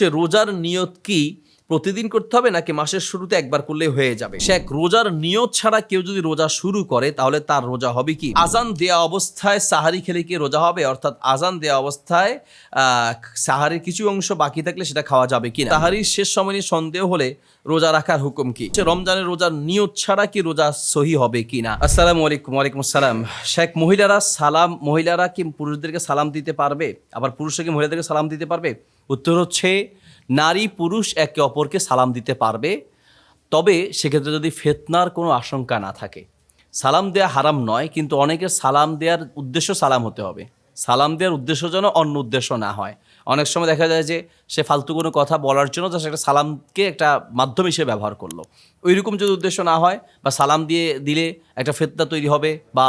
যে রোজার নিয়ত কি প্রতিদিন করতে হবে নাকি মাসের শুরুতে একবার করলেই হয়ে যাবে? সে এক রোজার নিয়ত ছাড়া কেউ যদি রোজা শুরু করে, তাহলে তার রোজা হবে কি? আজান দেয়া অবস্থায় সাহারি খেলে কি রোজা হবে? অর্থাৎ আজান দেয়া অবস্থায় সাহারির কিছু অংশ বাকি থাকলে সেটা খাওয়া যাবে কিনা? সাহারির শেষ সময় নিয়ে সন্দেহ হলে রোজা রাখার হুকুম কি? রমজানের রোজার নিয়ত ছাড়া কি রোজা সহি হবে কিনা? আসসালামু আলাইকুম, ওয়ালাইকুম আসসালাম। শেখ, মহিলারা সালাম, মহিলারা কি পুরুষদেরকে সালাম দিতে পারবে? আবার পুরুষরা কি মহিলাদেরকে সালাম দিতে পারবে? উত্তর হচ্ছে, নারী পুরুষ একে অপরকে সালাম দিতে পারবে, তবে সেক্ষেত্রে যদি ফেতনার কোনো আশঙ্কা না থাকে। সালাম দেয়া হারাম নয়, কিন্তু অনেকের সালাম দেওয়ার উদ্দেশ্য সালাম হতে হবে। সালাম দেওয়ার উদ্দেশ্য যেন অন্য উদ্দেশ্য না হয়। অনেক সময় দেখা যায় যে সে ফালতু কোনো কথা বলার জন্য জাস্ট একটা সালামকে একটা মাধ্যম হিসেবে ব্যবহার করল। ওই রকম যদি উদ্দেশ্য না হয় বা সালাম দিয়ে দিলে একটা ফেতনা তৈরি হবে বা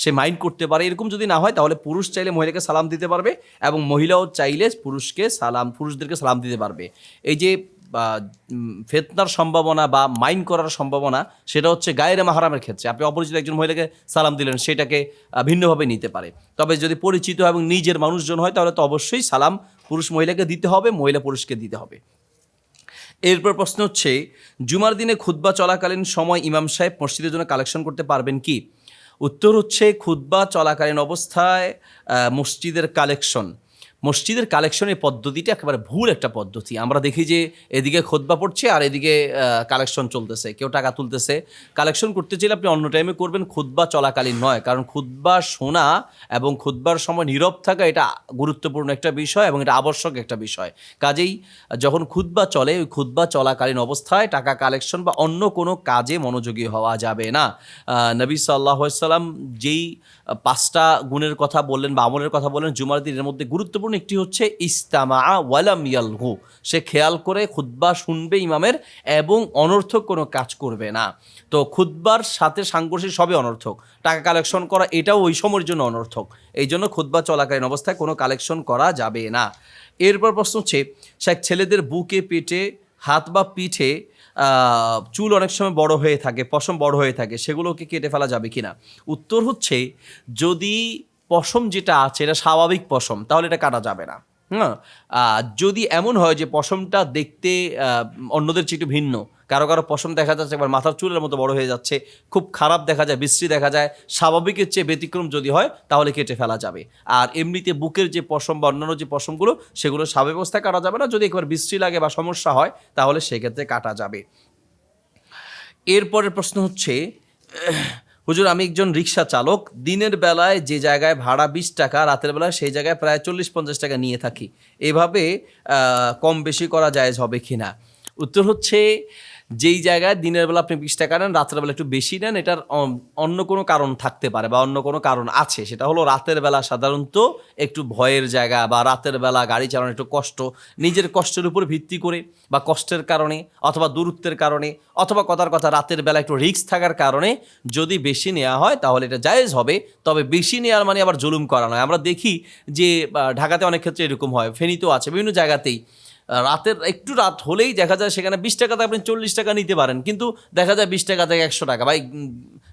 সে মাইন্ড করতে পারে, এরকম যদি না হয় তাহলে পুরুষ চাইলে মহিলাকে সালাম দিতে পারবে এবং মহিলাও চাইলে পুরুষকে সালাম, পুরুষদেরকে সালাম দিতে পারবে। এই যে ফেতনার সম্ভাবনা বা মাইন্ড করার সম্ভাবনা, সেটা হচ্ছে গায়ের মাহারামের ক্ষেত্রে। আপনি অপরিচিত একজন মহিলাকে সালাম দিলেন, সেটাকে ভিন্নভাবে নিতে পারে। তবে যদি পরিচিত এবং নিজের মানুষজন হয়, তাহলে তো অবশ্যই সালাম পুরুষ মহিলাকে দিতে হবে, মহিলা পুরুষকে দিতে হবে। এরপর প্রশ্ন হচ্ছে, জুমার দিনে খুতবা চলাকালীন সময় ইমাম সাহেব মসজিদের জন্য কালেকশন করতে পারবেন কি? উত্তর হচ্ছে, খুতবা চলাকালীন অবস্থায় মসজিদের কালেকশন। মসজিদের কালেকশনের পদ্ধতিটা একেবারে ভুল একটা পদ্ধতি। আমরা দেখি যে এদিকে খোদবা পড়ছে আর এদিকে কালেকশন চলতেছে, কেউ টাকা তুলতেছে। কালেকশন করতে চাইলে আপনি অন্য টাইমে করবেন খুতবা চলাকালীন নয়, কারণ খুতবা শোনা এবং খুতবার সময় নীরব থাকা এটা গুরুত্বপূর্ণ একটা বিষয় এবং এটা আবশ্যক একটা বিষয়। কাজেই যখন খুতবা চলে, ওই খুতবা চলাকালীন অবস্থায় টাকা কালেকশন বা অন্য কোনো কাজে মনোযোগী হওয়া যাবে না। নবী সাল্লাহ সাল্লাম যেই পাঁচটা গুণের কথা বললেন বা আমলের কথা বললেন, জুমার দিনের মধ্যে গুরুত্বপূর্ণ একটি হচ্ছে ইস্তামা ওয়ালাম ইয়ালহু সে খেয়াল করে খুতবা শুনবে ইমামের এবং অনর্থক কোনো কাজ করবে না। তো খুতবার সাথে সাংঘর্ষিক সবই অনর্থক। টাকা কালেকশন করা, এটাও ওই সময়ের জন্য অনর্থক। এই জন্য খুতবা চলাকালীন অবস্থায় কোনো কালেকশন করা যাবে না। এরপর প্রশ্ন হচ্ছে শেখ ছেলেদের বুকে, পেটে, হাত বা পিঠে চুল অনেক সময় বড় হয়ে থাকে, পশম বড় হয়ে থাকে, সেগুলোকে কেটে ফেলা যাবে কি না উত্তর হচ্ছে, যদি পশম যেটা আছে, এটা স্বাভাবিক পশম, তাহলে এটা কাটা যাবে না। হ্যাঁ যদি এমন হয় যে পশমটা দেখতে অন্যদের চেয়ে একটু ভিন্ন, কারও কারও পশম দেখা যাচ্ছে একবার মাথার চুলের মতো বড় হয়ে যাচ্ছে, খুব খারাপ দেখা যায়, বিশ্রী দেখা যায়, স্বাভাবিকের চেয়ে ব্যতিক্রম যদি হয়, তাহলে কেটে ফেলা যাবে। আর এমনিতে বুকের যে পশম বা অন্যান্য যে পশমগুলো, সেগুলো স্বাভাবিক অবস্থায় কাটা যাবে না, যদি একবার বিশ্রী লাগে বা সমস্যা হয়, তাহলে সেক্ষেত্রে কাটা যাবে। এরপরের প্রশ্ন হচ্ছে হুজুর, আমি একজন রিক্সা চালক। দিনের বেলায় যে জায়গায় ভাড়া বিশ টাকা, রাতের বেলায় সেই জায়গায় প্রায় চল্লিশ পঞ্চাশ টাকা নিয়ে থাকি। এভাবে কম বেশি করা জায়েজ হবে কি না উত্তর হচ্ছে যেই জায়গায় দিনের বেলা আপনি বিশ টাকা নেন রাতের বেলা একটু বেশি নেন, এটার অন্য কোনো কারণ থাকতে পারে বা অন্য কোনো কারণ আছে। সেটা হলো রাতের বেলা সাধারণত একটু ভয়ের জায়গা বা রাতের বেলা গাড়ি চালানো একটু কষ্ট, নিজের কষ্টের উপর ভিত্তি করে বা কষ্টের কারণে অথবা দূরত্বের কারণে অথবা কথার কথা রাতের বেলা একটু রিস্ক থাকার কারণে যদি বেশি নেওয়া হয় তাহলে এটা জায়েজ হবে, তবে বেশি নেওয়ার মানে আবার জুলুম করা নয়। আমরা দেখি যে ঢাকাতে অনেক ক্ষেত্রে এরকম হয়, ফেনীতেও আছে, বিভিন্ন জায়গাতেই। রাতের একটু রাত হলেই দেখা যায় সেখানে বিশ টাকাতে আপনি চল্লিশ টাকা নিতে পারেন। কিন্তু দেখা যায় বিশ টাকা থেকে একশো টাকা ভাই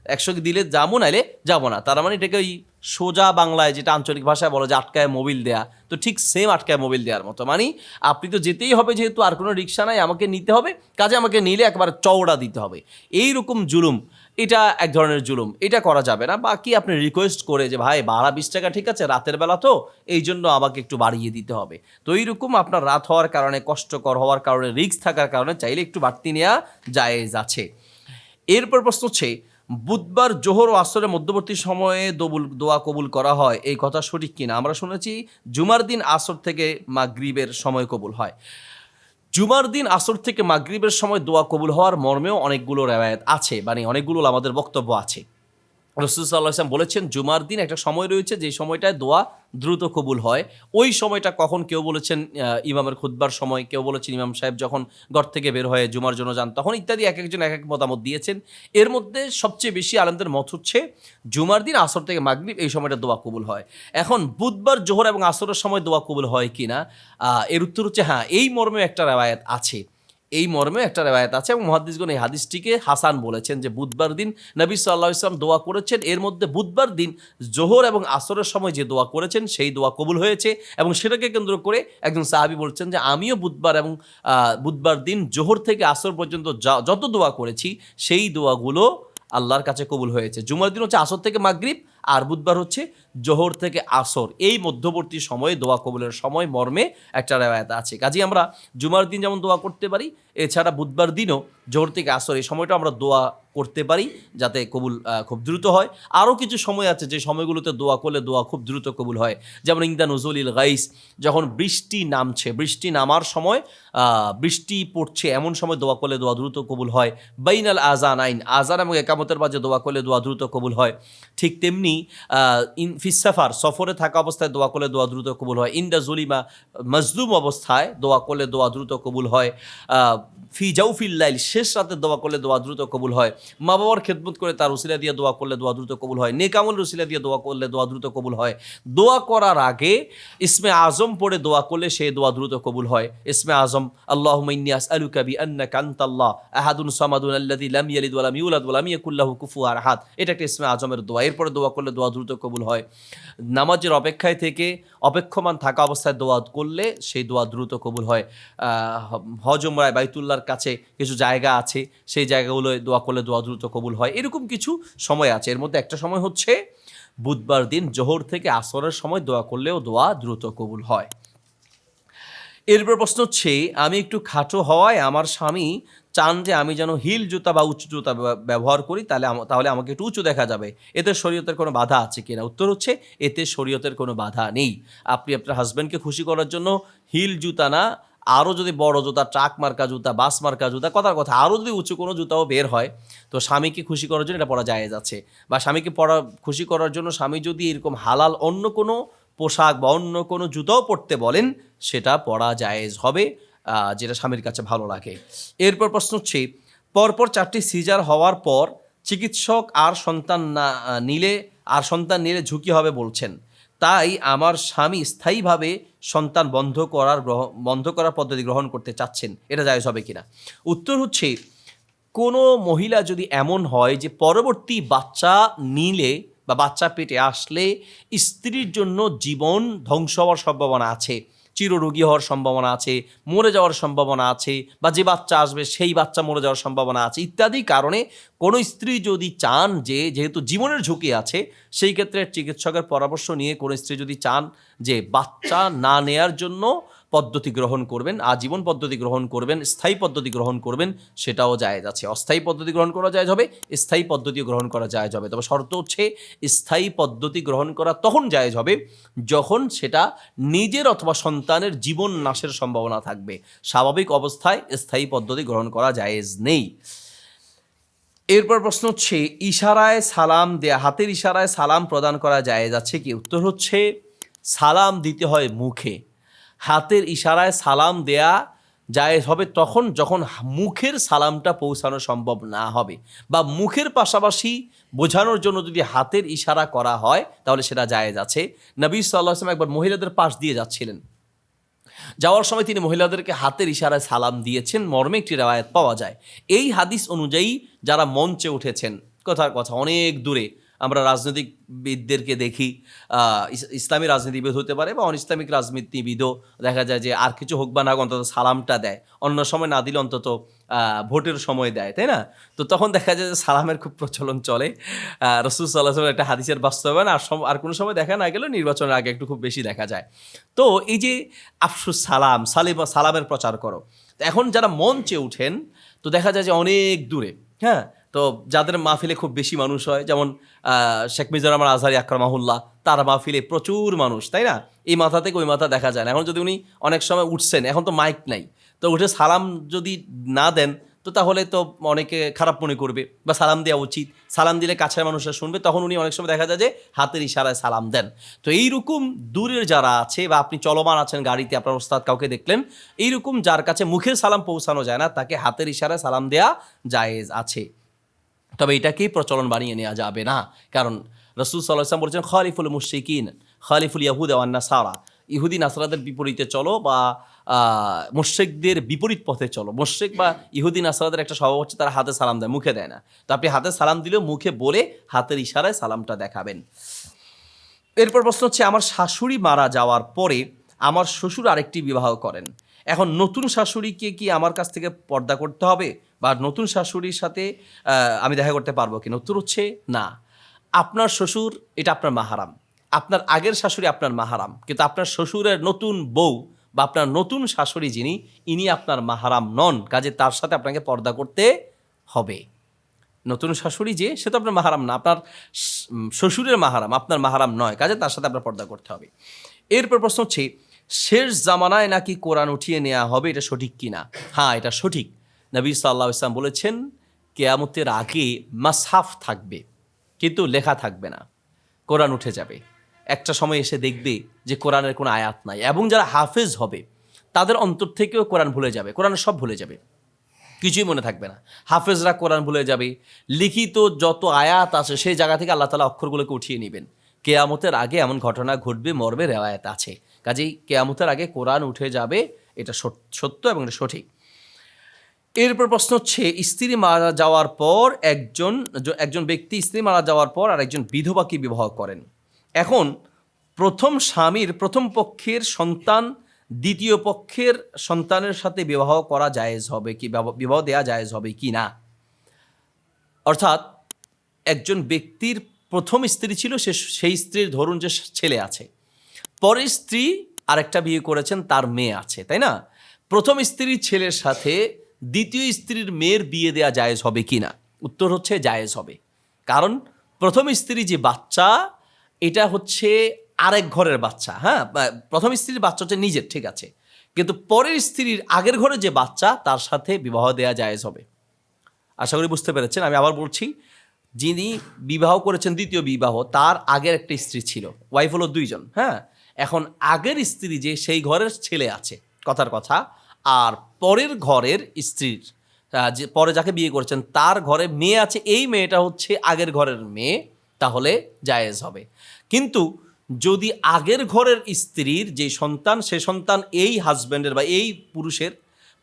একশো দিলে যাব নাইলে যাব না। তার মানে এটাকে ওই সোজা বাংলায় যেটা আঞ্চলিক ভাষায় বলো যে আটকায় মোবিল দেয়া, তো ঠিক সেম আটকায় মোবিল দেওয়ার মতো। মানে আপনি তো যেতেই হবে যেহেতু আর কোনো রিক্সা নাই, আমাকে নিতে হবে। কাজে আমাকে নিলে একবার চওড়া দিতে হবে। এই রকম জুলুম। এটা এক ধরনের জুলুম। এটা করা যাবে না। বাকি আপনি রিকোয়েস্ট করে যে, ভাই, ভাড়া বিশ টাকা ঠিক আছে, রাতের বেলা তো, এই জন্য আমাকে একটু বাড়িয়ে দিতে হবে। তো এইরকম আপনার রাত হওয়ার কারণে, কষ্টকর হওয়ার কারণে রিস্ক থাকার কারণে চাইলে একটু বাড়তি নেওয়া জায়েজ আছে। এরপর প্রশ্ন হচ্ছে, বুধবার জোহর ও আসরের মধ্যবর্তী সময়ে দবুল, দোয়া কবুল করা হয়, এই কথা সঠিক কিনা? আমরা শুনেছি, জুমার দিন আসর থেকে মাগরিবের সময় কবুল হয়। জুমার দিন আসর থেকে মাগরিবের সময় দোয়া কবুল হওয়ার মর্মেও অনেকগুলো রেওয়ায়ত আছে মানে অনেকগুলো আমাদের বক্তব্য আছে। রসুল ইসলাম বলেছেন, জুমার দিন একটা সময় রয়েছে, যে সময়টায় দোয়া দ্রুত কবুল হয়। ওই সময়টা কখন কেউ বলেছেন ইমামের খুদ্বার সময়, কেউ বলেছেন ইমাম সাহেব যখন ঘর থেকে বের হয়ে জুমার জন্য যান, তখন ইত্যাদি এক একজন এক এক মতামত দিয়েছেন। এর মধ্যে সবচেয়ে বেশি আলমদের মত হচ্ছে, জুমার দিন আসর থেকে মাগরিব এই সময়টা দোয়া কবুল হয়। এখন বুধবার, জোহর এবং আসরের সময় দোয়া কবুল হয় কি না এর উত্তর হচ্ছে হ্যাঁ এই মর্মে একটা রেওয়ায়ত আছে। এই মর্মে একটা রেওয়ায়ত আছে এবং মহাদিসগণ এই হাদিসটিকে হাসান বলেছেন যে বুধবার দিন নবী সাল্লাহ ইসলাম দোয়া করেছেন। এর মধ্যে বুধবার দিন জোহর এবং আসরের সময় যে দোয়া করেছেন, সেই দোয়া কবুল হয়েছে এবং সেটাকে কেন্দ্র করে একজন সাহাবি বলছেন যে আমিও বুধবার এবং বুধবার দিন জোহর থেকে আসর পর্যন্ত যত দোয়া করেছি, সেই দোয়াগুলো আল্লাহর কাছে কবুল হয়েছে। জুমার দিন হচ্ছে আসর থেকে মাগরিব আর বুধবার হচ্ছে জোহর থেকে আসর। এই মধ্যবর্তী সময়ে দোয়া কবুলের সময়, মর্মে একটা রেওয়ায়ত আছে। কাজে আমরা জুমার দিন যেমন দোয়া করতে পারি, এছাড়া বুধবার দিনও জোহর থেকে আসর, এই সময়টা আমরা দোয়া করতে পারি যাতে কবুল খুব দ্রুত হয়। আরও কিছু সময় আছে যে সময়গুলোতে দোয়া করলে দোয়া খুব দ্রুত কবুল হয়। যেমন ইংদা নজরুল গাইস, যখন বৃষ্টি নামছে, বৃষ্টি নামার সময় বৃষ্টি পড়ছে, এমন সময় দোয়া করলে দোয়া দ্রুত কবুল হয়। বাইনাল আজান আইন আজান এবং একামতের মাঝে দোয়া করলে দোয়া দ্রুত কবুল হয়। ঠিক তেমনি ফিসাফার সফরে থাকা অবস্থায় দোয়া করলে দোয়া দ্রুত কবুল হয়। ইন্দা জুলিমা, মজলুম অবস্থায় দোয়া করলে দোয়া দ্রুত কবুল হয়। ফি জাউফিল্লাইল শেষ রাতে দোয়া করলে দোয়া দ্রুত কবুল হয়। মা বাবার খেদমত করে তার উসিলা দিয়ে দোয়া করলে দোয়া দ্রুত কবুল হয়। নেকামল রুসিলা দিয়ে দোয়া করলে দোয়া দ্রুত কবুল হয়। দোয়া করার আগে ইসমে আজম পড়ে দোয়া করলে সেই দোয়া দ্রুত কবুল হয়। ইসমে আজম আল্লাহ ইন্নিয়াস আলু কাবি আন্না কান্তাল্লাহ আহাদুন সামাদুন আল্লাদি লাম ইয়ালিদ ওয়ালাম ওয়ালাম ইয়াকুল্লাহু কুফুয়ার আহাদ। এটা একটা ইসমে আজমের দোয়া। এরপরে দোয়া করলে দোয়া দ্রুত কবুল হয়। নামাজের অপেক্ষায় থেকে অপেক্ষমান থাকা অবস্থায় দোয়া করলে সেই দোয়া দ্রুত কবুল হয়। আহ, হজ উমরায় বাইতুল্লাহর কাছে কিছু জায়গা আছে সেই জায়গাগুলোয় দোয়া করলে দোয়া দ্রুত কবুল হয়। এরকম কিছু সময় আছে। এর মধ্যে একটা সময় হচ্ছে বুধবার দিন জোহর থেকে আসরের সময় দোয়া করলেও দোয়া দ্রুত কবুল হয়। এরপর প্রশ্ন হচ্ছে আমি একটু খাটো হওয়ায় আমার স্বামী চান যে আমি যেন হিল জুতা বা উঁচু জুতা ব্যবহার করি, তাহলে তাহলে আমাকে একটু উঁচু দেখা যাবে। এতে শরীয়তের কোনো বাধা আছে কিনা? উত্তর হচ্ছে, এতে শরীয়তের কোনো বাধা নেই। আপনি আপনার হাজব্যান্ডকে খুশি করার জন্য হিল জুতা না, আরও যদি বড় জুতা, ট্রাক মার্কা জুতা, বাস মার্কা জুতা, কথার কথা, আরও যদি উঁচু কোনো জুতাও বের হয়, তো স্বামীকে খুশি করার জন্য এটা পরা যায় যাচ্ছে বা স্বামীকে পড়া খুশি করার জন্য স্বামী যদি এরকম হালাল অন্য কোনো পোশাক বা অন্য কোনো জুতাও পরতে বলেন, সেটা পরা জায়েজ হবে। যেটা স্বামীর কাছে ভালো লাগে। এরপর প্রশ্ন হচ্ছে, পরপর চারটি সিজার হওয়ার পর চিকিৎসক আর সন্তান না নিলে, আর সন্তান নিলে ঝুঁকি হবে বলছেন। তাই আমার স্বামী স্থায়ীভাবে সন্তান বন্ধ করার বন্ধ করার পদ্ধতি গ্রহণ করতে চাচ্ছেন। এটা জায়েজ হবে কিনা? উত্তর হচ্ছে, কোনো মহিলা যদি এমন হয় যে পরবর্তী বাচ্চা নিলে বা বাচ্চা পেটে আসলে স্ত্রীর জন্য জীবন ধ্বংস হওয়ার সম্ভাবনা আছে। চিররোগী হওয়ার সম্ভাবনা আছে, মরে যাওয়ার সম্ভাবনা আছে বা যে বাচ্চা আসবে সেই বাচ্চা মরে যাওয়ার সম্ভাবনা আছে ইত্যাদি কারণে কোনো স্ত্রী যদি চান যে যেহেতু জীবনের ঝুঁকি আছে, সেই ক্ষেত্রে চিকিৎসকের পরামর্শ নিয়ে কোনো স্ত্রী যদি চান যে বাচ্চা না নেয়ার জন্য পদ্ধতি গ্রহণ করবেন, আজীবন পদ্ধতি গ্রহণ করবেন, স্থায়ী পদ্ধতি গ্রহণ করবেন, সেটাও জায়েজ আছে। অস্থায়ী পদ্ধতি গ্রহণ করা যায় হবে, স্থায়ী পদ্ধতিও গ্রহণ করা যায় হবে। তবে শর্ত হচ্ছে, স্থায়ী পদ্ধতি গ্রহণ করা তখন জায়েজ হবে, যখন সেটা নিজের অথবা সন্তানের জীবন নাশের সম্ভাবনা থাকবে। স্বাভাবিক অবস্থায় স্থায়ী পদ্ধতি গ্রহণ করা জায়েজ নেই। এরপর প্রশ্ন হচ্ছে, ইশারায় সালাম দেয়া, হাতের ইশারায় সালাম প্রদান করা যায় যাচ্ছে কি? উত্তর হচ্ছে, সালাম দিতে হয় মুখে। হাতের ইশারায় সালাম দেয়া যায় হবে তখন যখন মুখের সালামটা পৌঁছানো সম্ভব না হবে বা মুখের পাশাপাশি বোঝানোর জন্য যদি হাতের ইশারা করা হয় তাহলে সেটা জায়েজ আছে। নবী সাল্লাহ একবার মহিলাদের পাশ দিয়ে যাচ্ছিলেন। যাওয়ার সময় তিনি মহিলাদেরকে হাতের ইশারায় সালাম দিয়েছেন, মর্মে একটি রেওয়ায়ত পাওয়া যায়। এই হাদিস অনুযায়ী যারা মঞ্চে উঠেছেন, কথার কথা অনেক দূরে আমরা রাজনৈতিকবিদদেরকে দেখি ইসলামী রাজনীতিবিদ হতে পারে বা অন ইসলামিক রাজনীতিবিদও দেখা যায় যে আর কিছু হোক বা না অন্তত সালামটা দেয়। অন্য সময় না দিলে অন্তত ভোটের সময় দেয়, তাই না? তো তখন দেখা যায় যে সালামের খুব প্রচলন চলে। রসুল সাল্লাহ একটা হাদিসের বাস্তবায়ন, আর আর কোনো সময় দেখা না গেলেও নির্বাচনের আগে একটু খুব বেশি দেখা যায়। তো এই যে আফসুস সালাম, সালিম, সালামের প্রচার করো। এখন যারা মঞ্চে উঠেন, তো দেখা যায় যে অনেক দূরে হ্যাঁ? তো যাদের মাহফিলে খুব বেশি মানুষ হয়, যেমন শেখ মিজার রহমান আজহারি আকরামাহুল্লাহ তার মাহফিলে প্রচুর মানুষ, তাই না? এই মাথা থেকে ওই মাথা দেখা যায় না। এখন যদি উনি অনেক সময় উঠছেন, এখন তো মাইক নাই, তো উঠে সালাম যদি না দেন, তো তাহলে তো অনেকে খারাপ মনে করবে বা সালাম দেওয়া উচিত। সালাম দিলে কাছের মানুষরা শুনবে, তখন উনি অনেক সময় দেখা যায় যে হাতের ইশারায় সালাম দেন। তো এইরকম দূরের যারা আছে বা আপনি চলমান আছেন গাড়িতে, আপনার ওস্তাদ কাউকে দেখলেন, এইরকম যার কাছে মুখের সালাম পৌঁছানো যায় না, তাকে হাতের ইশারায় সালাম দেয়া জায়েজ আছে। তবে এটাকেই প্রচলন বানিয়ে নেওয়া যাবে না। কারণ রসুল সাল্লাম বলছেন, খালিফুল মুশিকিন খালিফুল ইয়াহুদ ওয়ান্না সারা ইহুদি, নাসরাদের বিপরীতে চলো বা মোশেকদের বিপরীত পথে চলো। মোশেক বা ইহুদি, নাসরাদের একটা স্বভাব হচ্ছে তারা হাতে সালাম দেয়, মুখে দেয় না। তো আপনি হাতে সালাম দিলেও মুখে বলে হাতের ইশারায় সালামটা দেখাবেন। এরপর প্রশ্ন হচ্ছে, আমার শাশুড়ি মারা যাওয়ার পরে আমার শ্বশুর আরেকটি বিবাহ করেন। এখন নতুন শাশুড়িকে কি আমার কাছ থেকে পর্দা করতে হবে? বা নতুন শাশুড়ির সাথে আমি দেখা করতে পারব কি? নতুন হচ্ছে? না। আপনার শ্বশুর এটা আপনার মাহারাম। আপনার আগের শাশুড়ি আপনার মাহারাম। কিন্তু আপনার শ্বশুরের নতুন বউ বা আপনার নতুন শাশুড়ি যিনি, ইনি আপনার মাহারাম নন। কাজে তার সাথে আপনাকে পর্দা করতে হবে। নতুন শাশুড়ি যে, সে তো আপনার মাহারাম না। আপনার শ্বশুরের মাহারাম, আপনার মাহারাম নয়। কাজে তার সাথে আপনার পর্দা করতে হবে। এরপর প্রশ্ন হচ্ছে শেষ জামানায় নাকি কোরআন উঠিয়ে নেওয়া হবে, এটা সঠিক কি না? হ্যাঁ এটা সঠিক। নবী সাল্লাহ ইসলাম বলেছেন, কেয়ামতের আগে মাসহাফ থাকবে, কিন্তু লেখা থাকবে না। কোরআন উঠে যাবে। একটা সময় এসে দেখবে যে কোরআনের কোনো আয়াত নাই, এবং যারা হাফেজ হবে, তাদের অন্তর থেকেও কোরআন ভুলে যাবে, কোরআন সব ভুলে যাবে। কিছুই মনে থাকবে না। হাফেজরা কোরআন ভুলে যাবে। লিখিত যত আয়াত আছে, সেই জায়গা থেকে আল্লাহ তালা অক্ষরগুলোকে উঠিয়ে নেবেন। কেয়ামতের আগে এমন ঘটনা ঘটবে, মর্মে রেওয়ায়ত আছে। কাজেই কেয়ামতের আগে কোরআন উঠে যাবে, এটা সত- সত্য এবং এটা সঠিক। এরপর প্রশ্ন হচ্ছে, স্ত্রী মারা যাওয়ার পর একজন একজন ব্যক্তি স্ত্রী মারা যাওয়ার পর আর একজন বিধবাকে বিবাহ করেন? এখন প্রথম স্বামীর প্রথম পক্ষের সন্তান, দ্বিতীয় পক্ষের সন্তানের সাথে বিবাহ করা জায়েজ হবে কি বিবাহ- দেয়া জায়েজ হবে কি না? অর্থাৎ একজন ব্যক্তির প্রথম স্ত্রী ছিল, সে, সেই স্ত্রীর ধরুন যে ছেলে আছে। পরের স্ত্রী আরেকটা বিয়ে করেছেন, তার মেয়ে আছে, তাই না? প্রথম স্ত্রীর ছেলের সাথে দ্বিতীয় স্ত্রীর মেয়ের বিয়ে দেয়া জায়েজ হবে কি না? উত্তর হচ্ছে জায়েজ হবে। কারণ প্রথম স্ত্রী যে বাচ্চা, এটা হচ্ছে আরেক ঘরের বাচ্চা হ্যাঁ? প্রথম স্ত্রীর বাচ্চা হচ্ছে নিজের, ঠিক আছে? কিন্তু পরের স্ত্রীর আগের ঘরে যে বাচ্চা, তার সাথে বিবাহ দেয়া জায়েজ হবে। আশা করি বুঝতে পেরেছেন, আমি আবার বলছি, যিনি বিবাহ করেছেন, দ্বিতীয় বিবাহ, তার আগের একটা স্ত্রী ছিল, ওয়াইফ হলো দুইজন হ্যাঁ? এখন আগের স্ত্রী যে সেই ঘরের ছেলে আছে, কথার কথা, আর পরের ঘরের স্ত্রীর যে পরে যাকে বিয়ে করেছেন, তার ঘরে মেয়ে আছে, এই মেয়েটা হচ্ছে আগের ঘরের মেয়ে, তাহলে জায়েজ হবে। কিন্তু যদি আগের ঘরের স্ত্রীর যে সন্তান, সে সন্তান এই হাজব্যান্ডের বা এই পুরুষের,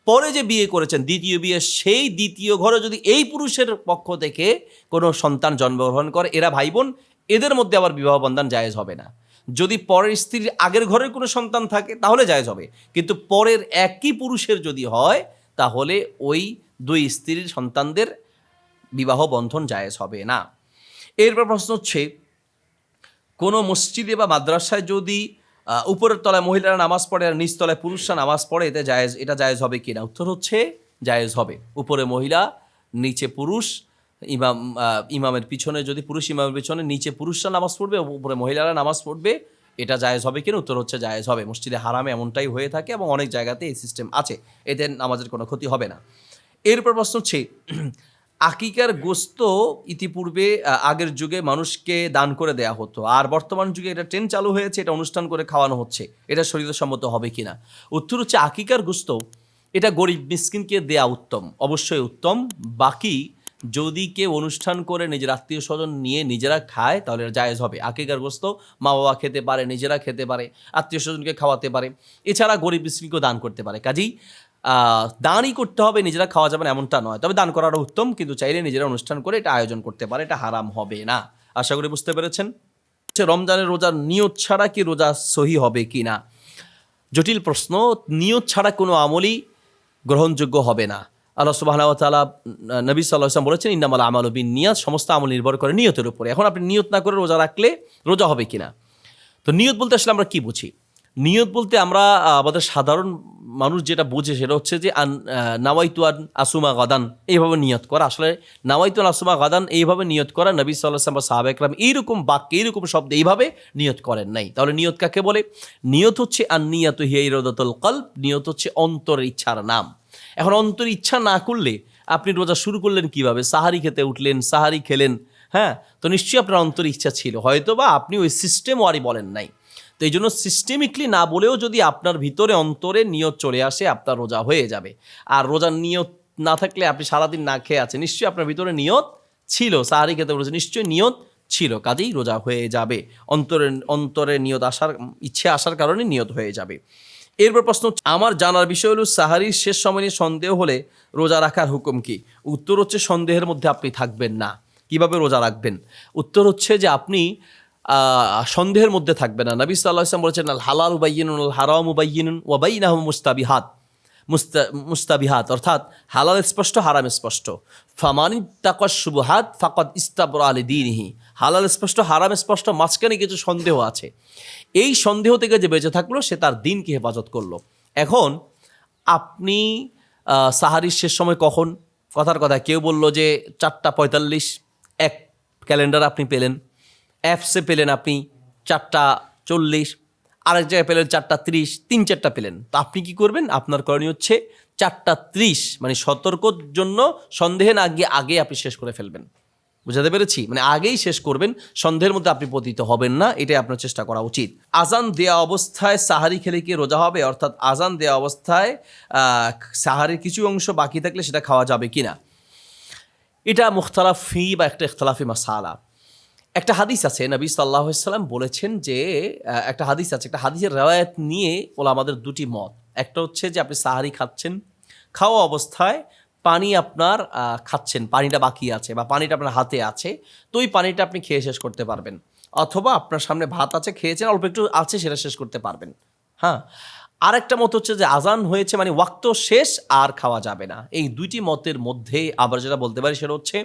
পরে যে বিয়ে করেছেন, দ্বিতীয় বিয়ে, সেই দ্বিতীয় ঘরে যদি এই পুরুষের পক্ষ থেকে কোনো সন্তান জন্মগ্রহণ করে, এরা ভাই বোন এদের মধ্যে আবার বিবাহ বন্ধন জায়েজ হবে না। যদি পরের স্ত্রীর আগের ঘরের কোনো সন্তান থাকে, তাহলে জায়েজ হবে। কিন্তু পরের একই পুরুষের যদি হয়, তাহলে ওই দুই স্ত্রীর সন্তানদের বিবাহ বন্ধন জায়েজ হবে না। এরপর প্রশ্ন হচ্ছে, কোনো মসজিদে বা মাদ্রাসায় যদি উপরের তলায় মহিলারা নামাজ পড়ে আর নিচ তলায় পুরুষরা নামাজ পড়ে এতে জায়েজ, এটা জায়েজ হবে কি না উত্তর হচ্ছে, জায়েজ হবে। উপরে মহিলা, নিচে পুরুষ ইমাম ইমামের পিছনে, যদি পুরুষ ইমামের পিছনে নিচে পুরুষরা নামাজ পড়বে, উপরে মহিলারা নামাজ পড়বে, এটা জায়েজ হবে কিনা? উত্তর হচ্ছে জায়েজ হবে। মসজিদে হারামে এমনটাই হয়ে থাকে এবং অনেক জায়গাতে এই সিস্টেম আছে। এতে নামাজের কোনো ক্ষতি হবে না। এরপর প্রশ্ন হচ্ছে, আকিকার গোস্ত ইতিপূর্বে আগের যুগে মানুষকে দান করে দেয়া হতো। আর বর্তমান যুগে এটা ট্রেন চালু হয়েছে, এটা অনুষ্ঠান করে খাওয়ানো হচ্ছে। এটা শরীরসম্মত হবে কিনা? উত্তর হচ্ছে, আকিকার গোস্ত, এটা গরিব মিসকিনকে দেয়া উত্তম। অবশ্যই উত্তম। বাকি যদি কেউ অনুষ্ঠান করে নিজের আত্মীয় স্বজন নিয়ে নিজেরা খায়, তাহলে জায়েজ হবে। আকিকার গোস্ত মা বাবা খেতে পারে, নিজেরা খেতে পারে আত্মীয় স্বজনকে খাওয়াতে পারে। এছাড়া গরিব মিসকিনকেও দান করতে পারে। কাজেই দানই করতে হবে, নিজেরা খাওয়া যাবে না, এমনটা নয়। তবে দান করাটা উত্তম, কিন্তু চাইলে নিজেরা অনুষ্ঠান করে এটা আয়োজন করতে পারে, এটা হারাম হবে না। আশা করি বুঝতে পেরেছেন? রমজানের রোজার নিয়ত ছাড়া কি রোজা সহি হবে কি না? জটিল প্রশ্ন, নিয়ত ছাড়া কোনো আমলই গ্রহণযোগ্য হবে না। আল্লাহ সুবাহ তালা নবী সাল্লাহ ইসলাম বলেছেন, ইন্নামাল আমাল বিন নিয়াত সমস্ত আমল নির্ভর করে নিয়তের উপরে। এখন আপনি নিয়ত না করে রোজা রাখলে রোজা হবে কিনা? তো নিয়ত বলতে আসলে আমরা কি বুঝি? নিয়ত বলতে আমরা আমাদের সাধারণ মানুষ যেটা বুঝে সেটা হচ্ছে যে, আন নাওয়াইতু আন আসুমা গাদান, এইভাবে নিয়ত করা। আসলে নাওয়াইতু আন আসুমা গাদান এইভাবে নিয়ত করা, নবী সাল্লাম বা সাহাব একরাম এইরকম বাক্য, এইরকম শব্দ এইভাবে নিয়ত করেন নাই। তাহলে নিয়ত কাকে বলে? নিয়ত হচ্ছে আন নিয়াত হিয়া ইরদাতুল কল্প নিয়ত হচ্ছে অন্তরের ইচ্ছার নাম। এখন অন্তর ইচ্ছা না করলে আপনি রোজা শুরু করলেন কীভাবে? সাহারি খেতে উঠলেন, সাহারি খেলেন হ্যাঁ? তো নিশ্চয়ই আপনার অন্তর ইচ্ছা ছিল। হয়তো বা আপনি ওই সিস্টেম ওয়ারি বলেন নাই। তো এই জন্য সিস্টেমিকলি না বলেও যদি আপনার ভিতরে অন্তরে নিয়ত চলে আসে, আপনার রোজা হয়ে যাবে। আর রোজার নিয়ত না থাকলে আপনি সারাদিন না খেয়ে আছেন, নিশ্চয়ই আপনার ভিতরে নিয়ত ছিল, সাহারি খেতে বলেছে নিশ্চয়ই নিয়ত ছিল, কাজেই রোজা হয়ে যাবে। অন্তরের, অন্তরে নিয়ত আসার, ইচ্ছে আসার কারণে নিয়ত হয়ে যাবে। এরপর প্রশ্ন আমার জানার বিষয় হলো, সাহারির শেষ সময় নিয়ে সন্দেহ হলে রোজা রাখার হুকুম কি? উত্তর হচ্ছে, সন্দেহের মধ্যে আপনি থাকবেন না। কীভাবে রোজা রাখবেন? উত্তর হচ্ছে যে আপনি সন্দেহের মধ্যে থাকবেন না। নবী সাল্লাহ ইসলাম বলেছেন, আল হালাল বাইয়িনুন, আল হারাম বাইয়িনুন ওয়াবাইনাহ মুস্তাবিহাত। মুস্তা, মুস্তাবিহাত, অর্থাৎ হালাল স্পষ্ট, হারাম স্পষ্ট। ফামানি তাকস শুবহাত ফাকত ইস্তাবর আলী দিনহি। হালাল স্পষ্ট, হারাম স্পষ্ট, মাঝখানে কিছু সন্দেহ আছে। এই সন্দেহ থেকে যে বেঁচে থাকল, সে তার দিনকে হেফাজত করল। এখন আপনি সাহারির শেষ সময় কখন? কথার কথা কেউ বলল যে চারটা পঁয়তাল্লিশ, এক ক্যালেন্ডার আপনি পেলেন, অ্যাপসে পেলেন আপনি চারটা চল্লিশ, আরেক জায়গায় পেলেন চারটা ত্রিশ, তিন চারটা পেলেন। তো আপনি কি করবেন? আপনার করণীয় হচ্ছে চারটা ত্রিশ মানে সতর্কর জন্য সন্দেহে না গিয়ে আগে আপনি শেষ করে ফেলবেন। বুঝাতে পেরেছি? মানে আগেই শেষ করবেন, সন্দেহের মধ্যে আপনি পতিত হবেন না, এটাই আপনার চেষ্টা করা উচিত। আজান দেয়া অবস্থায় সাহারি খেলে কি রোজা হবে? অর্থাৎ আজান দেয়া অবস্থায় সাহারির কিছু অংশ বাকি থাকলে সেটা খাওয়া যাবে কিনা? এটা মুখতালাফি বা একটা ইখতলাফি মাসালা। একটা হাদিস আছে, নবী সাল্লাহ সাল্লাম বলেছেন যে একটা হাদিস আছে, একটা হাদিসের রেওয়ায়ত নিয়ে ওলা আমাদের দুটি মত। একটা হচ্ছে যে আপনি সাহারি খাচ্ছেন, খাওয়া অবস্থায় পানি আপনার খাচ্ছেন, পানিটা বাকি আছে বা পানিটা আপনার হাতে আছে, তো ওই পানিটা আপনি খেয়ে শেষ করতে পারবেন। অথবা আপনার সামনে ভাত আছে, খেয়েছেন, অল্প একটু আছে সেটা শেষ করতে পারবেন। হ্যাঁ? আরেকটা মত হচ্ছে যে আজান হয়েছে মানে ওয়াক্ত শেষ আর খাওয়া যাবে না। এই দুইটি মতের মধ্যে আবার যেটা বলতে পারি সেটা হচ্ছে,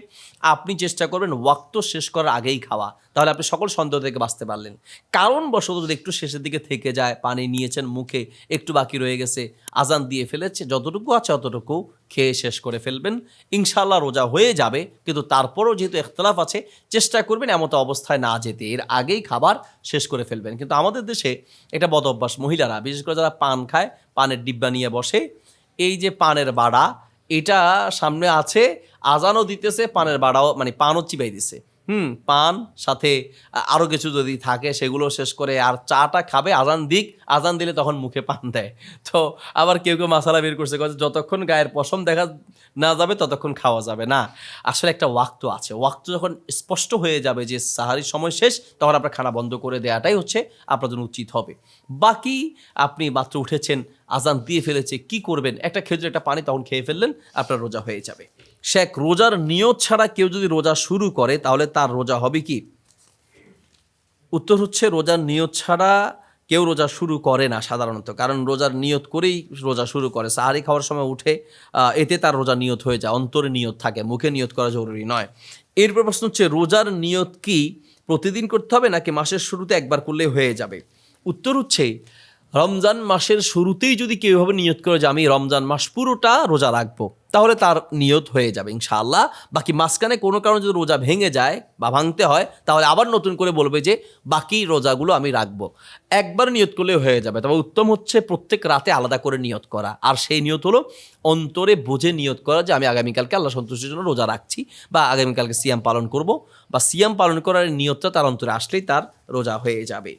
আপনি চেষ্টা করবেন ওয়াক্ত শেষ করার আগেই খাওয়া। তাহলে আপনি সকল সন্দেহ থেকে বাঁচতে পারলেন। কারণ বশত যদি একটু শেষের দিকে থেকে যায়, পানি নিয়েছেন, মুখে একটু বাকি রয়ে গেছে, আজান দিয়ে ফেলেছে, যতটুকু আছে অতটুকু খেয়ে শেষ করে ফেলবেন। ইনশাল্লাহ রোজা হয়ে যাবে, কিন্তু তারপরও যেহেতু এখতলাফ আছে, চেষ্টা করবেন এমতো অবস্থায় না যেতে। এর আগেই খাবার শেষ করে ফেলবেন। কিন্তু আমাদের দেশে এটা বদ অভ্যাস, মহিলারা, বিশেষ করে যারা পান খায়, পানের ডিব্বা নিয়ে বসে, এই যে পানের বাড়া, এটা সামনে আছে, আজানও দিতেছে, পানের বাড়াও মানে পানও চিবাই দিছে। হুম, পান, সাথে আরও কিছু যদি থাকে, সেগুলো শেষ করে আর চাটা খাবে, আজান দিক, আজান দিলে তখন মুখে পান দেয়। তো আবার কেউ কেউ মশালা বের করছে যতক্ষণ গায়ের পশম দেখা না যাবে, ততক্ষণ খাওয়া যাবে না। আসলে একটা ওয়াক্ত আছে, ওয়াক্ত যখন স্পষ্ট হয়ে যাবে যে সাহারির সময় শেষ, তখন আপনার খানা বন্ধ করে দেওয়াটাই হচ্ছে আপনার জন্য উচিত হবে। বাকি আপনি মাত্র উঠেছেন, আজান দিয়ে ফেলেছে, কি করবেন? একটা খেজুর, একটা পানি, তখন খেয়ে ফেললেন, আপনার রোজা হয়ে যাবে। শেখ রোজার নিয়ত ছাড়া কেউ যদি রোজা শুরু করে, তাহলে তার রোজা হবে কি? উত্তর হচ্ছে রোজার নিয়ত ছাড়া কেউ রোজা শুরু করে না সাধারণত। কারণ রোজার নিয়ত করেই রোজা শুরু করে। সাহারি খাওয়ার সময় উঠে এতে তার রোজা নিয়ত হয়ে যায়, অন্তরে নিয়ত থাকে, মুখে নিয়ত করা জরুরি নয়। এরপর প্রশ্ন হচ্ছে, রোজার নিয়ত কি প্রতিদিন করতে হবে, নাকি মাসের শুরুতে একবার করলে হয়ে যাবে? উত্তর হচ্ছে রমজান মাসের শুরুতেই যদি কেউ এভাবে নিয়ত করে যে আমি রমজান মাস পুরোটা রোজা রাখব, তাহলে তার নিয়ত হয়ে যাবে ইনশাআল্লাহ। বাকি মাঝখানে কোনো কারণে যদি রোজা ভেঙে যায় বা ভাঙতে হয়, তাহলে আবার নতুন করে বলবে যে বাকি রোজাগুলো আমি রাখব। একবার নিয়ত করলে হয়ে যাবে। তবে উত্তম হচ্ছে প্রত্যেক রাতে আলাদা করে নিয়ত করা। আর সেই নিয়ত হলো অন্তরে বুঝে নিয়ত করা যে আমি আগামীকালকে আল্লাহ সন্তুষ্টির জন্য রোজা রাখছি বা আগামীকালকে সিয়াম পালন করব। বা সিয়াম পালন করার নিয়তটা তার অন্তরে আসলেই তার রোজা হয়ে যাবে।